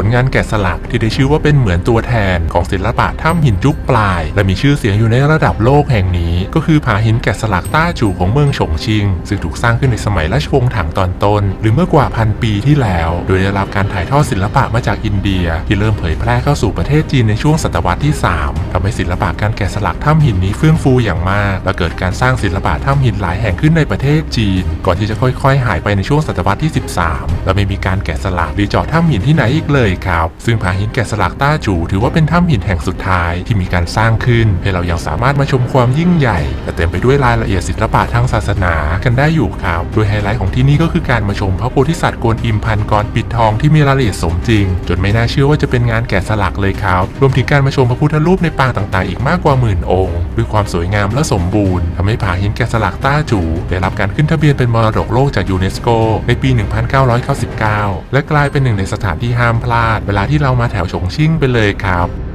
ผลงานแกะสลักที่ได้ชื่อว่าเป็นเหมือนตัวแทนของศิลปะถ้ำหินจุกปลาย และมีชื่อเสียงอยู่ในระดับโลกแห่งนี้ ก็คือผาหินแกะสลักต้าจูของเมืองฉงชิง ซึ่งถูกสร้างขึ้นในสมัยราชวงศ์ถังตอนต้น หรือเมื่อกว่าพันปีที่แล้ว โดยได้รับการถ่ายทอดศิลปะมาจากอินเดีย ที่เริ่มเผยแพร่เข้าสู่ประเทศจีนในช่วงศตวรรษที่ 3ทำให้ศิลปะการแกะสลักถ้ำหินนี้เฟื่องฟูอย่างมาก และเกิดการสร้างศิลปะถ้ำหินหลายแห่งขึ้นในประเทศจีน ก่อนที่จะค่อยๆ หายไปในช่วงศตวรรษที่ 13 และไม่มีการแกะสลักหรือเจาะถ้ำหินที่ไหนอีกเลยครับ ซึ่งผาหินแกะสลักต้าจูถือว่าเป็นถ้ำหินแห่งสุดท้ายที่มีการสร้างขึ้น ให้เรายังสามารถมาชมความยิ่งใหญ่และเต็มไปด้วยรายละเอียดศิลปะทางศาสนากันได้อยู่ครับ โดยไฮไลท์ของที่นี่ก็คือการมาชมพระโพธิสัตว์กวนอิมพันกรปิดทองที่มีรายละเอียดสมจริง จนไม่น่าเชื่อว่าจะเป็นงานแกะสลักเลยครับ รวมถึงการมาชมพระพุทธรูปในปางต่างๆ อีกมากกว่าหมื่นองค์ด้วยความสวยงามและสมบูรณ์ทำให้ผาหินแกะสลักต้าจูได้รับการขึ้นทะเบียนเป็นมรดกโลกจากยูเนสโกในปี 1999 และกลายเป็นหนึ่งในสถานที่ห้ามพลาด เวลาที่เรามาแถวฉงชิ่งไปเลยครับ